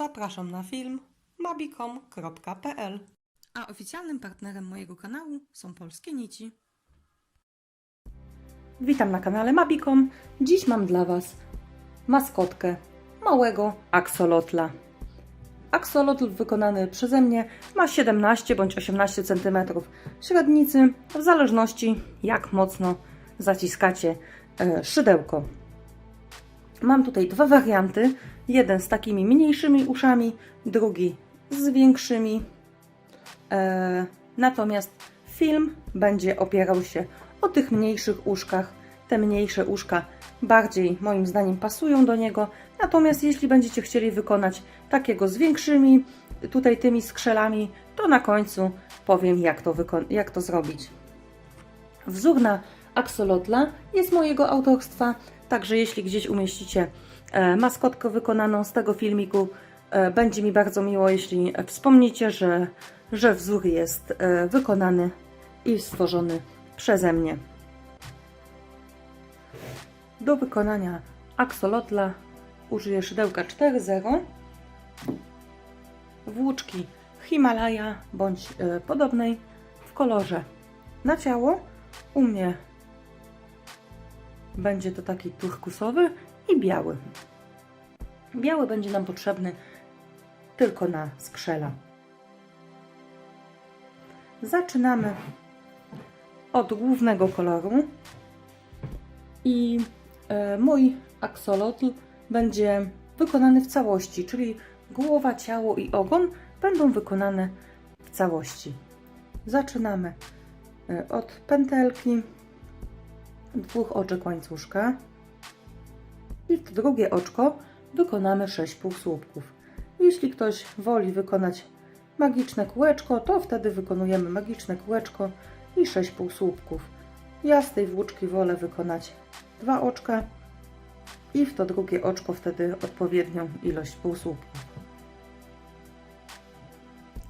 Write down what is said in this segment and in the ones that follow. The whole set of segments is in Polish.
Zapraszam na film mabicom.pl A oficjalnym partnerem mojego kanału są Polskie Nici. Witam na kanale Mabicom. Dziś mam dla Was maskotkę małego aksolotla. Aksolotl wykonany przeze mnie ma 17 bądź 18 cm średnicy, w zależności jak mocno zaciskacie e, szydełko. Mam tutaj dwa warianty. Jeden z takimi mniejszymi uszami, drugi z większymi. E, natomiast film będzie opierał się o tych mniejszych uszkach. Te mniejsze uszka bardziej moim zdaniem pasują do niego. Natomiast jeśli będziecie chcieli wykonać takiego z większymi, tutaj tymi skrzelami, to na końcu powiem jak to, jak to zrobić. Wzór na aksolotla jest mojego autorstwa, także jeśli gdzieś umieścicie maskotkę wykonaną z tego filmiku, e, będzie mi bardzo miło, jeśli wspomnicie, że, że wzór jest e, wykonany i stworzony przeze mnie. Do wykonania aksolotla użyję szydełka 4.0, włóczki Himalaya bądź e, podobnej w kolorze na ciało. U mnie będzie to taki turkusowy i biały. Biały będzie nam potrzebny tylko na skrzela. Zaczynamy od głównego koloru i e, mój aksolotl będzie wykonany w całości, czyli głowa, ciało i ogon będą wykonane w całości. Zaczynamy e, od pętelki, dwóch oczek łańcuszka i w drugie oczko wykonamy 6 półsłupków. Jeśli ktoś woli wykonać magiczne kółeczko, to wtedy wykonujemy magiczne kółeczko i 6 półsłupków. Ja z tej włóczki wolę wykonać dwa oczka i w to drugie oczko wtedy odpowiednią ilość półsłupków.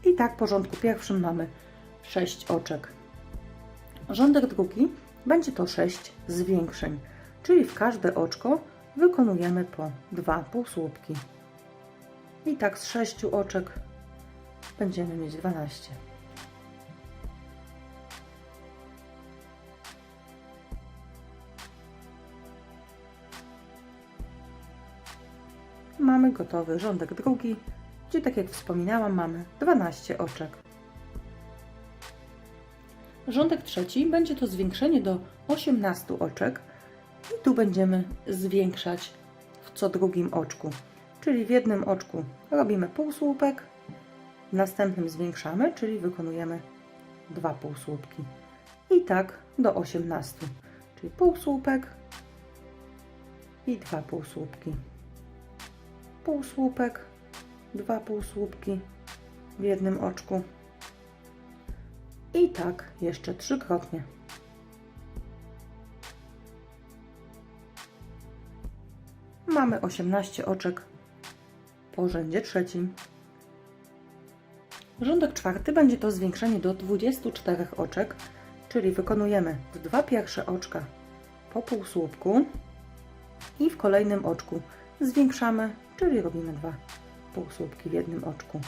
I tak w porządku pierwszym mamy 6 oczek. Rządek drugi będzie to 6 zwiększeń, czyli w każde oczko wykonujemy po dwa półsłupki. I tak z 6 oczek będziemy mieć 12. Mamy gotowy rządek drugi, gdzie tak jak wspominałam mamy 12 oczek. Rządek trzeci będzie to zwiększenie do 18 oczek i tu będziemy zwiększać w co drugim oczku. Czyli w jednym oczku robimy półsłupek, w następnym zwiększamy, czyli wykonujemy dwa półsłupki. I tak do 18. Czyli półsłupek i dwa półsłupki. Półsłupek, dwa półsłupki w jednym oczku. I tak jeszcze trzykrotnie. Mamy 18 oczek po rzędzie trzecim. Rządek czwarty będzie to zwiększenie do 24 oczek, czyli wykonujemy w dwa pierwsze oczka po półsłupku i w kolejnym oczku zwiększamy, czyli robimy dwa półsłupki w jednym oczku.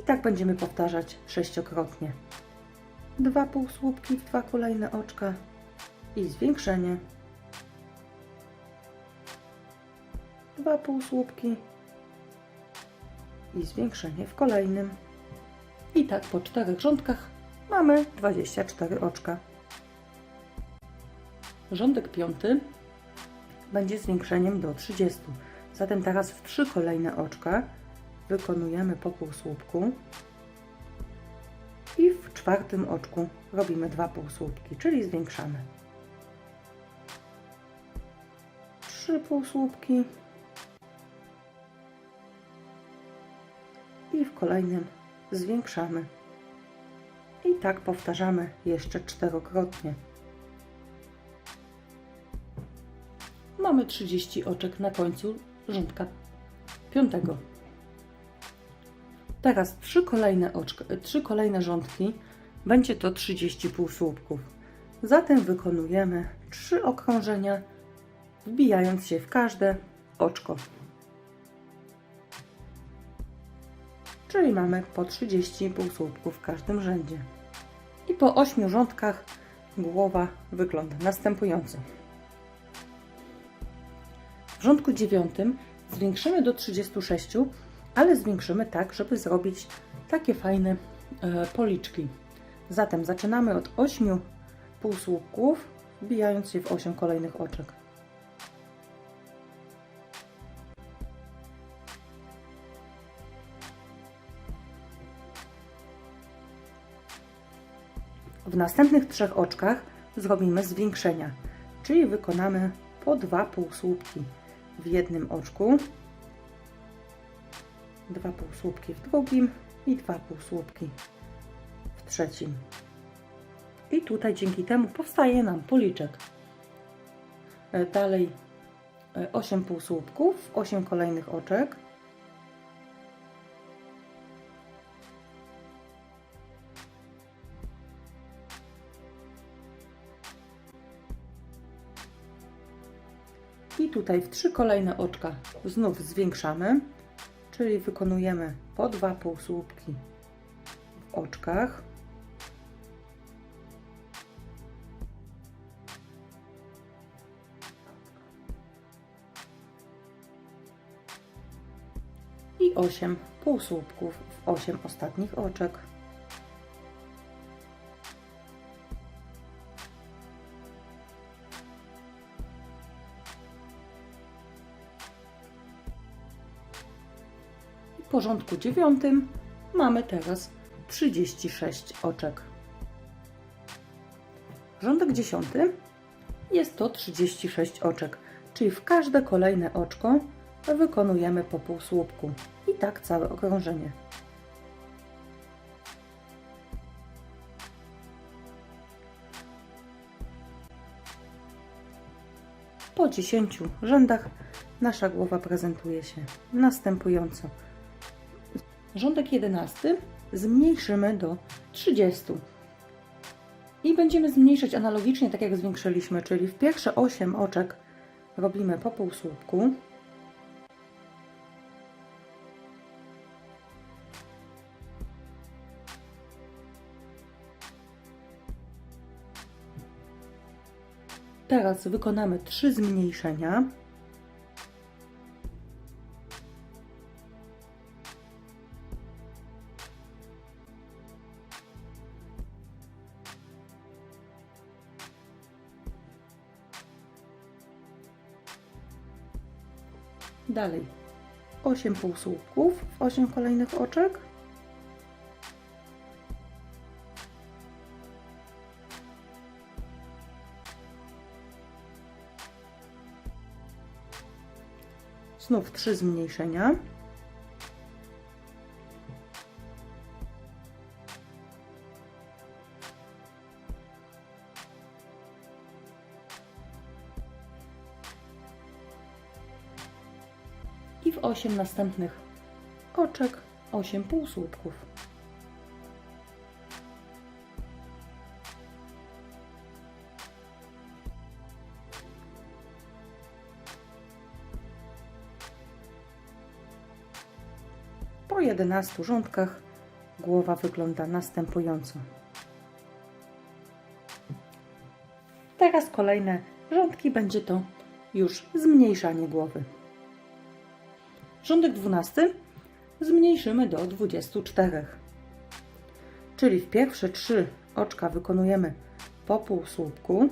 I tak będziemy powtarzać sześciokrotnie. Dwa półsłupki w dwa kolejne oczka i zwiększenie. Dwa półsłupki i zwiększenie w kolejnym. I tak po czterech rządkach mamy 24 oczka. Rządek piąty będzie zwiększeniem do 30. Zatem teraz w trzy kolejne oczka wykonujemy po półsłupku i w czwartym oczku robimy dwa półsłupki, czyli zwiększamy. Trzy półsłupki i w kolejnym zwiększamy. I tak powtarzamy jeszcze czterokrotnie. Mamy 30 oczek na końcu rządka piątego. Teraz trzy kolejne oczka, trzy kolejne rządki będzie to 30 półsłupków. Zatem wykonujemy trzy okrążenia, wbijając się w każde oczko. Czyli mamy po 30 półsłupków w każdym rzędzie. I po 8 rządkach głowa wygląda następująco. W rządku dziewiątym zwiększymy do 36, ale zwiększymy tak, żeby zrobić takie fajne e, policzki. Zatem zaczynamy od 8 półsłupków, wbijając je w 8 kolejnych oczek. W następnych trzech oczkach zrobimy zwiększenia, czyli wykonamy po dwa półsłupki w jednym oczku, dwa półsłupki w drugim i dwa półsłupki w trzecim. I tutaj dzięki temu powstaje nam policzek. E, Dalej 8 półsłupków, 8 kolejnych oczek. Tutaj w trzy kolejne oczka znów zwiększamy, czyli wykonujemy po dwa półsłupki w oczkach. I 8 półsłupków w 8 ostatnich oczek. Porządku dziewiątym mamy teraz 36 oczek. Rządek dziesiąty jest to 36 oczek, czyli w każde kolejne oczko wykonujemy po półsłupku i tak całe okrążenie. Po 10 rzędach nasza głowa prezentuje się następująco. Rządek 11 zmniejszymy do 30. I będziemy zmniejszać analogicznie, tak jak zwiększyliśmy, czyli w pierwsze 8 oczek robimy po półsłupku. Teraz wykonamy 3 zmniejszenia. Dalej 8 półsłupków w 8 kolejnych oczek. Znów 3 zmniejszenia. 8 następnych oczek 8 półsłupków. Po 11 rządkach głowa wygląda następująco. Teraz kolejne rządki będzie to już zmniejszanie głowy. Rządek 12 zmniejszymy do 24. Czyli w pierwsze trzy oczka wykonujemy po półsłupku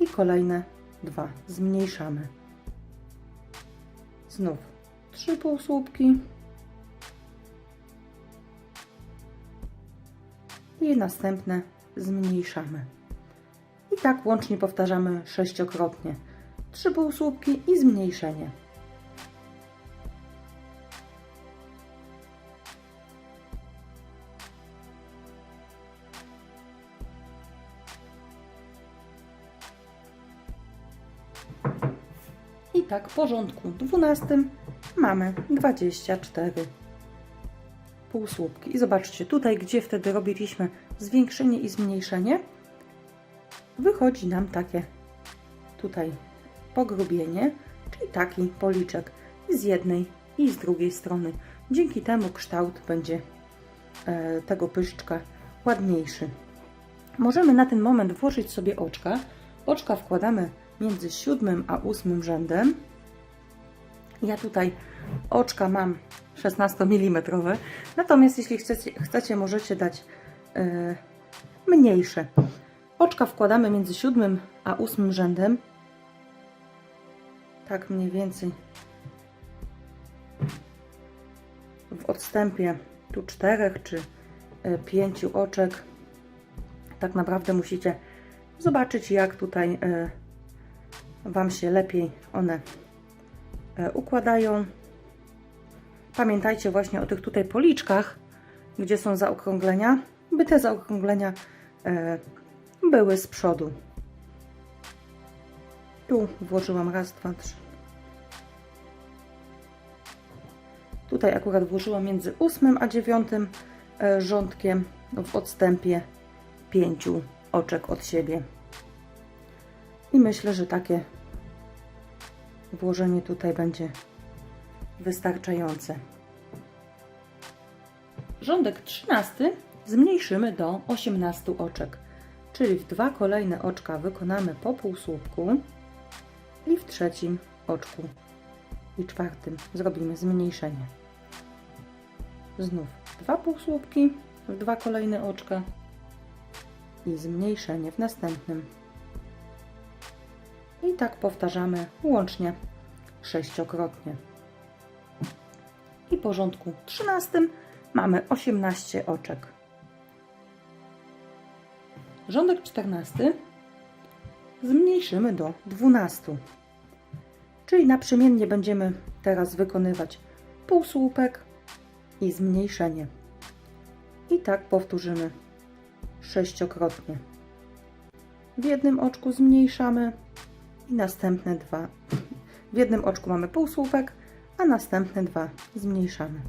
i kolejne dwa zmniejszamy. Znów trzy półsłupki i następne zmniejszamy. I tak łącznie powtarzamy sześciokrotnie. Trzy półsłupki i zmniejszenie. Tak w porządku 12 mamy 24 półsłupki. I zobaczcie, tutaj gdzie wtedy robiliśmy zwiększenie i zmniejszenie, wychodzi nam takie tutaj pogrubienie, czyli taki policzek z jednej i z drugiej strony. Dzięki temu kształt będzie e, tego pyszczka ładniejszy. Możemy na ten moment włożyć sobie oczka. Oczka wkładamy między siódmym a ósmym rzędem. Ja tutaj oczka mam 16 mm, natomiast jeśli chcecie, chcecie możecie dać e, mniejsze. Oczka wkładamy między siódmym a ósmym rzędem. Tak mniej więcej w odstępie tu czterech czy e, pięciu oczek. Tak naprawdę musicie zobaczyć, jak tutaj e, Wam się lepiej one e, układają. Pamiętajcie właśnie o tych tutaj policzkach, gdzie są zaokrąglenia, by te zaokrąglenia e, były z przodu. Tu włożyłam raz, dwa, trzy. Tutaj akurat włożyłam między ósmym a dziewiątym e, rządkiem w odstępie pięciu oczek od siebie. I myślę, że takie włożenie tutaj będzie wystarczające. Rządek 13 zmniejszymy do 18 oczek, czyli w dwa kolejne oczka wykonamy po półsłupku i w trzecim oczku i czwartym zrobimy zmniejszenie. Znów dwa półsłupki w dwa kolejne oczka i zmniejszenie w następnym. I tak powtarzamy łącznie sześciokrotnie. I po rządku 13 mamy 18 oczek. Rządek 14 zmniejszymy do 12. Czyli naprzemiennie będziemy teraz wykonywać półsłupek i zmniejszenie. I tak powtórzymy sześciokrotnie. W jednym oczku zmniejszamy i następne dwa. W jednym oczku mamy półsłupek, a następne dwa zmniejszamy.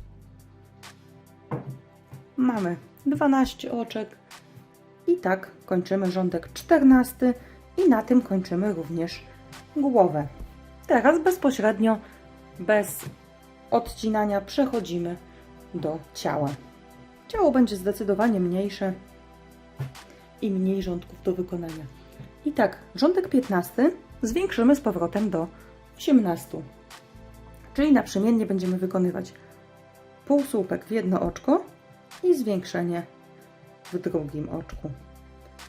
Mamy 12 oczek i tak kończymy rządek 14 i na tym kończymy również głowę. Teraz bezpośrednio, bez odcinania, przechodzimy do ciała. Ciało będzie zdecydowanie mniejsze i mniej rządków do wykonania. I tak, rządek 15 zwiększymy z powrotem do 18. Czyli naprzemiennie będziemy wykonywać półsłupek w jedno oczko i zwiększenie w drugim oczku.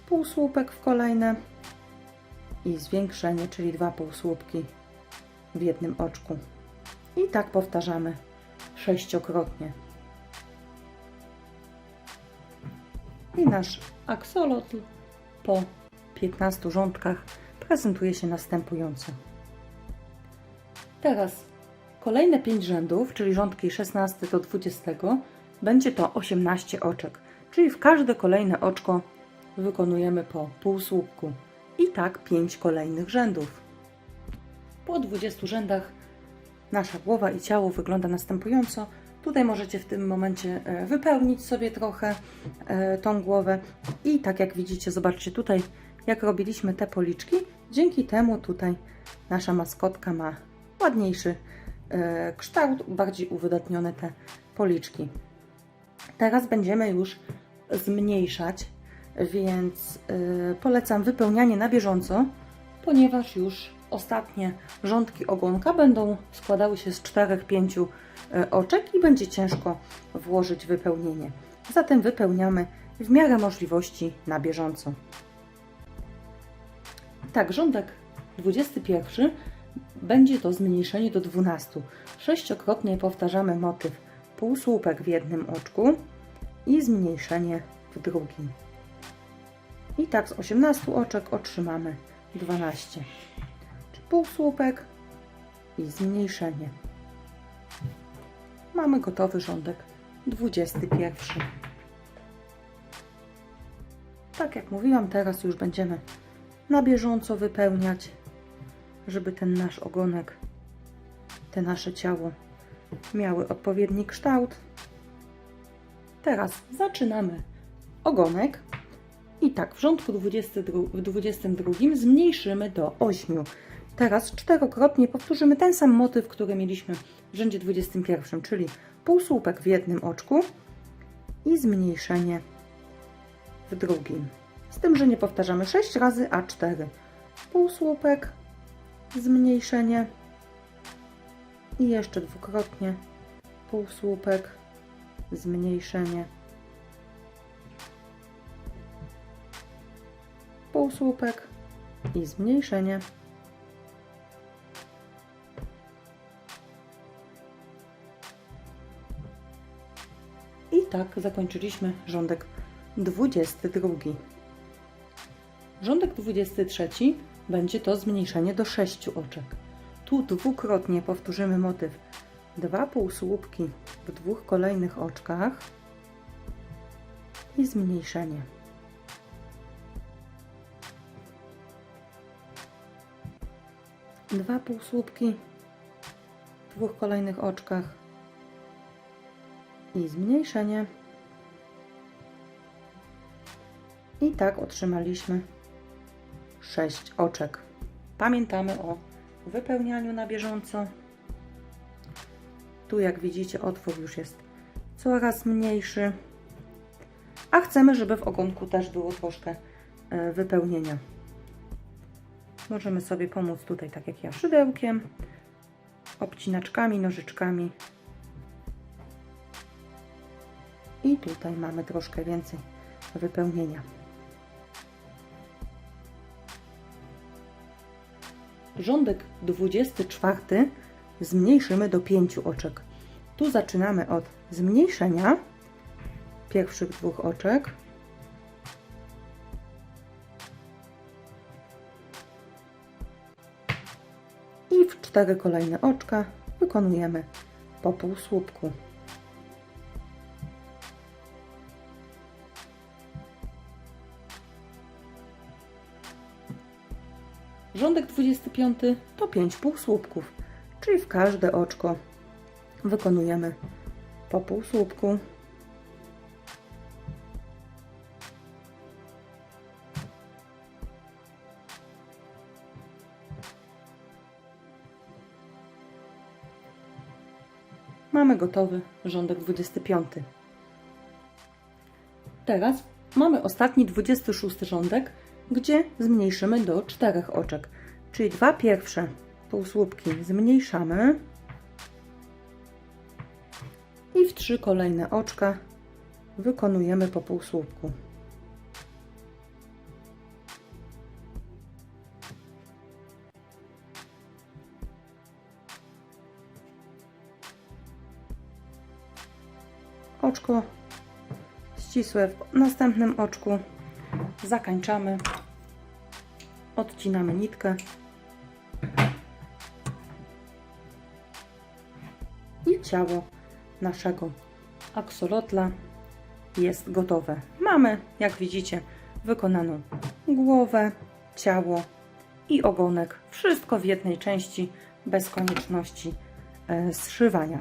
Półsłupek w kolejne i zwiększenie, czyli dwa półsłupki w jednym oczku. I tak powtarzamy sześciokrotnie. I nasz aksolotl po 15 rządkach prezentuje się następująco. Teraz kolejne 5 rzędów, czyli rządki 16 do 20, będzie to 18 oczek, czyli w każde kolejne oczko wykonujemy po półsłupku. I tak 5 kolejnych rzędów. Po 20 rzędach nasza głowa i ciało wygląda następująco. Tutaj możecie w tym momencie e, wypełnić sobie trochę e, tą głowę i tak jak widzicie, zobaczcie tutaj, jak robiliśmy te policzki. Dzięki temu tutaj nasza maskotka ma ładniejszy e, kształt, bardziej uwydatnione te policzki. Teraz będziemy już zmniejszać, więc polecam wypełnianie na bieżąco, ponieważ już ostatnie rządki ogonka będą składały się z 4-5 oczek i będzie ciężko włożyć wypełnienie. Zatem wypełniamy w miarę możliwości na bieżąco. Tak, rządek 21 będzie to zmniejszenie do 12. Sześciokrotnie powtarzamy motyw półsłupek w jednym oczku i zmniejszenie w drugim. I tak z 18 oczek otrzymamy 12. Czyli półsłupek i zmniejszenie. Mamy gotowy rządek 21. Tak jak mówiłam, teraz już będziemy na bieżąco wypełniać, żeby ten nasz ogonek, te nasze ciało miały odpowiedni kształt. Teraz zaczynamy ogonek i tak w rządku 22, w 22 zmniejszymy do 8. Teraz czterokrotnie powtórzymy ten sam motyw, który mieliśmy w rzędzie 21, czyli półsłupek w jednym oczku i zmniejszenie w drugim. Z tym, że nie powtarzamy 6 razy, a 4. Półsłupek, zmniejszenie i jeszcze dwukrotnie półsłupek, zmniejszenie, półsłupek i zmniejszenie. I tak zakończyliśmy rządek 22. Rządek 23 będzie to zmniejszenie do 6 oczek. Tu dwukrotnie powtórzymy motyw dwa półsłupki w dwóch kolejnych oczkach i zmniejszenie. Dwa półsłupki w dwóch kolejnych oczkach i zmniejszenie. I tak otrzymaliśmy 6 oczek. Pamiętamy o wypełnianiu na bieżąco. Tu jak widzicie otwór już jest coraz mniejszy. A chcemy, żeby w ogonku też było troszkę e, wypełnienia. Możemy sobie pomóc tutaj, tak jak ja, szydełkiem, obcinaczkami, nożyczkami. I tutaj mamy troszkę więcej wypełnienia. Rządek 24 zmniejszymy do 5 oczek. Tu zaczynamy od zmniejszenia pierwszych dwóch oczek. I w cztery kolejne oczka wykonujemy po półsłupku. Rządek 25 to 5 półsłupków, czyli w każde oczko wykonujemy po półsłupku. Mamy gotowy rządek 25. Teraz mamy ostatni 26 rządek, gdzie zmniejszymy do czterech oczek. Czyli dwa pierwsze półsłupki zmniejszamy. I w trzy kolejne oczka wykonujemy po półsłupku. Oczko ścisłe w następnym oczku. Zakańczamy, odcinamy nitkę ciało naszego aksolotla jest gotowe. Mamy, jak widzicie, wykonaną głowę, ciało i ogonek. Wszystko w jednej części, bez konieczności e, zszywania.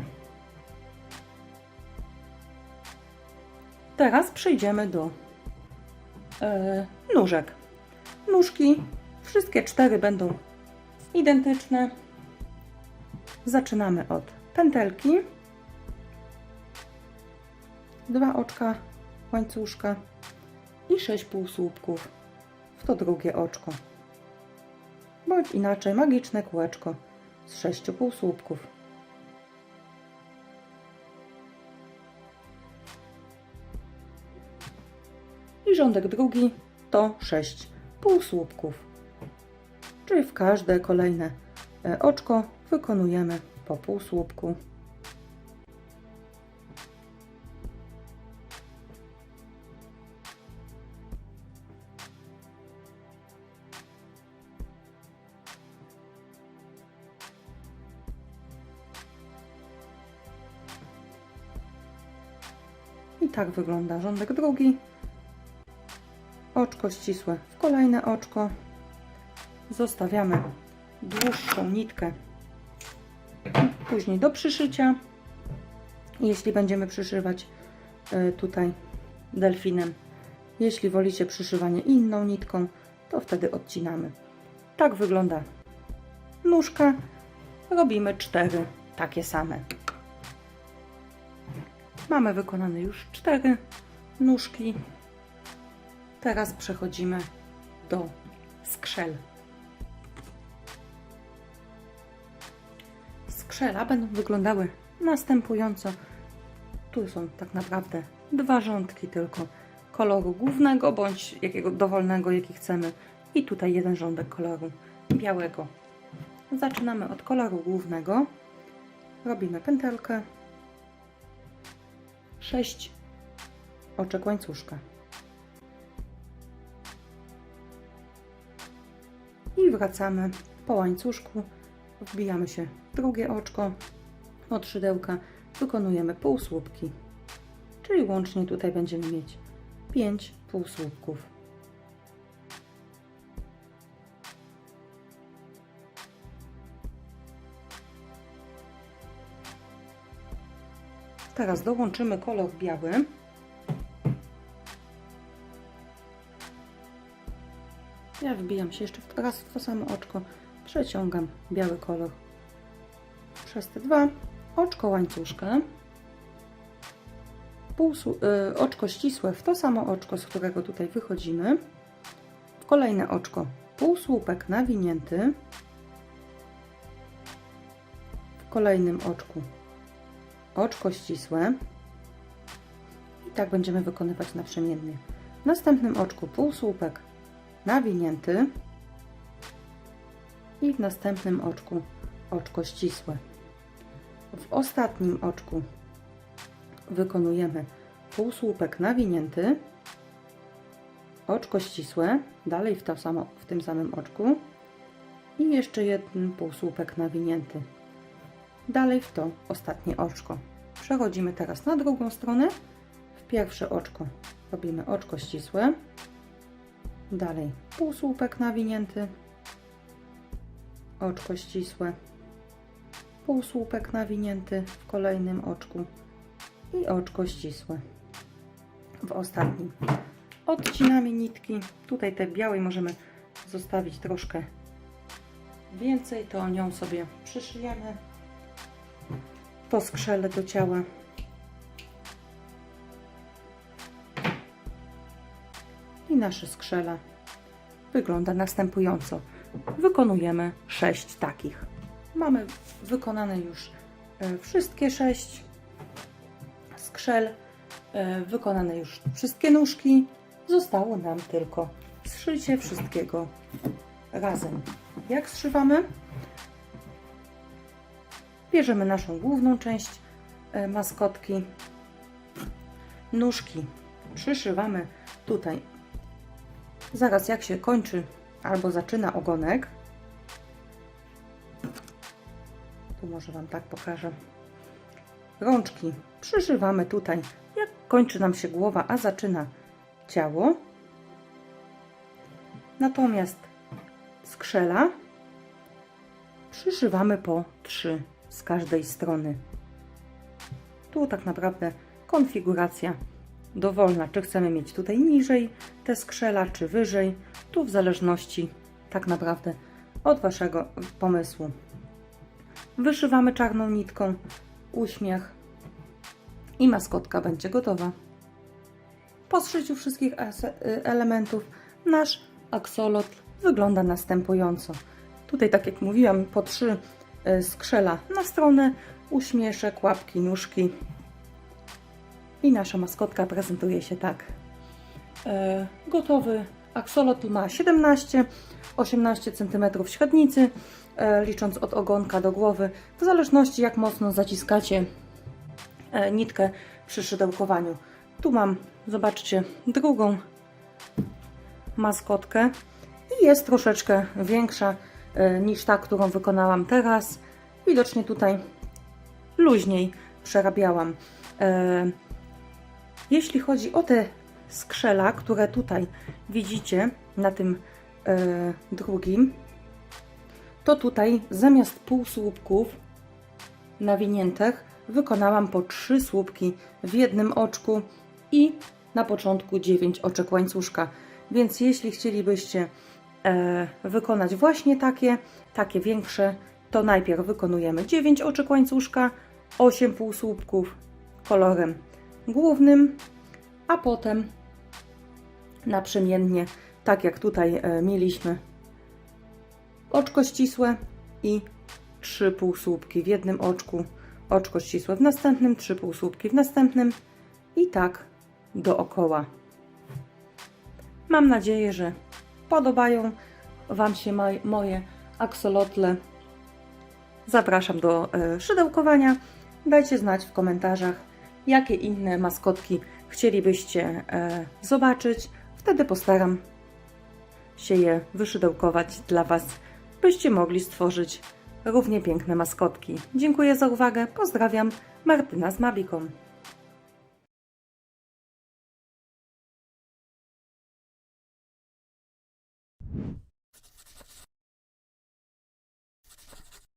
Teraz przejdziemy do e, nóżek. Nóżki, wszystkie cztery będą identyczne. Zaczynamy od pętelki, dwa oczka łańcuszka i sześć półsłupków w to drugie oczko. Bądź inaczej magiczne kółeczko z sześciu półsłupków. I rządek drugi to 6 półsłupków. Czyli w każde kolejne e, oczko wykonujemy po półsłupku. I tak wygląda rządek drugi oczko ścisłe w kolejne oczko. Zostawiamy dłuższą nitkę później do przyszycia. Jeśli będziemy przyszywać e, tutaj delfinem, jeśli wolicie przyszywanie inną nitką, to wtedy odcinamy. Tak wygląda nóżkę, robimy cztery takie same. Mamy wykonane już cztery nóżki. Teraz przechodzimy do skrzel. Skrzela będą wyglądały następująco. Tu są tak naprawdę dwa rządki tylko koloru głównego bądź jakiego dowolnego, jaki chcemy. I tutaj jeden rządek koloru białego. Zaczynamy od koloru głównego. Robimy pętelkę. 6 oczek łańcuszka. I wracamy po łańcuszku. Wbijamy się w drugie oczko od szydełka. Wykonujemy półsłupki. Czyli łącznie tutaj będziemy mieć 5 półsłupków. Teraz dołączymy kolor biały. Ja wbijam się jeszcze raz w to samo oczko, przeciągam biały kolor. Przez te dwa, oczko łańcuszka, półsu, y, oczko ścisłe w to samo oczko, z którego tutaj wychodzimy, kolejne oczko, półsłupek nawinięty, w kolejnym oczku oczko ścisłe. I tak będziemy wykonywać naprzemiennie. W następnym oczku półsłupek nawinięty i w następnym oczku oczko ścisłe. W ostatnim oczku wykonujemy półsłupek nawinięty, oczko ścisłe, dalej w, to samo, w tym samym oczku i jeszcze jeden półsłupek nawinięty. Dalej w to ostatnie oczko. Przechodzimy teraz na drugą stronę. W pierwsze oczko robimy oczko ścisłe. Dalej półsłupek nawinięty. Oczko ścisłe. Półsłupek nawinięty w kolejnym oczku. I oczko ścisłe w ostatnim. Odcinamy nitki. Tutaj tej białej możemy zostawić troszkę więcej, to nią sobie przyszyjemy to skrzele do ciała. I nasze skrzela wygląda następująco. Wykonujemy 6 takich. Mamy wykonane już e, wszystkie 6 skrzel, e, wykonane już wszystkie nóżki. Zostało nam tylko zszycie wszystkiego razem. Jak zszywamy? Bierzemy naszą główną część e, maskotki, nóżki przyszywamy tutaj. Zaraz jak się kończy albo zaczyna ogonek, tu może Wam tak pokażę. Rączki przyszywamy tutaj, jak kończy nam się głowa, a zaczyna ciało. Natomiast skrzela przyszywamy po 3 z każdej strony. Tu tak naprawdę konfiguracja dowolna, czy chcemy mieć tutaj niżej te skrzela, czy wyżej. Tu w zależności tak naprawdę od Waszego pomysłu. Wyszywamy czarną nitką, uśmiech i maskotka będzie gotowa. Po zszyciu wszystkich elementów nasz aksolotl wygląda następująco. Tutaj, tak jak mówiłam, po trzy y, skrzela na stronę, uśmieszek, łapki, nóżki. I nasza maskotka prezentuje się tak. E, gotowy aksolotl ma 17-18 cm średnicy, e, licząc od ogonka do głowy, w zależności jak mocno zaciskacie e, nitkę przy szydełkowaniu. Tu mam, zobaczcie, drugą maskotkę i jest troszeczkę większa niż ta, którą wykonałam teraz. Widocznie tutaj luźniej przerabiałam. Jeśli chodzi o te skrzela, które tutaj widzicie na tym e, drugim, to tutaj zamiast półsłupków nawiniętych wykonałam po trzy słupki w jednym oczku i na początku 9 oczek łańcuszka. Więc jeśli chcielibyście e, wykonać właśnie takie, takie większe, to najpierw wykonujemy 9 oczek łańcuszka, 8 półsłupków kolorem głównym, a potem naprzemiennie, tak jak tutaj e, mieliśmy, oczko ścisłe i 3 półsłupki w jednym oczku, oczko ścisłe w następnym, 3 półsłupki w następnym i tak dookoła. Mam nadzieję, że podobają Wam się moj, moje aksolotle. Zapraszam do e, szydełkowania. Dajcie znać w komentarzach, jakie inne maskotki chcielibyście e, zobaczyć. Wtedy postaram się je wyszydełkować dla Was, byście mogli stworzyć równie piękne maskotki. Dziękuję za uwagę. Pozdrawiam. Martyna z Mabiką.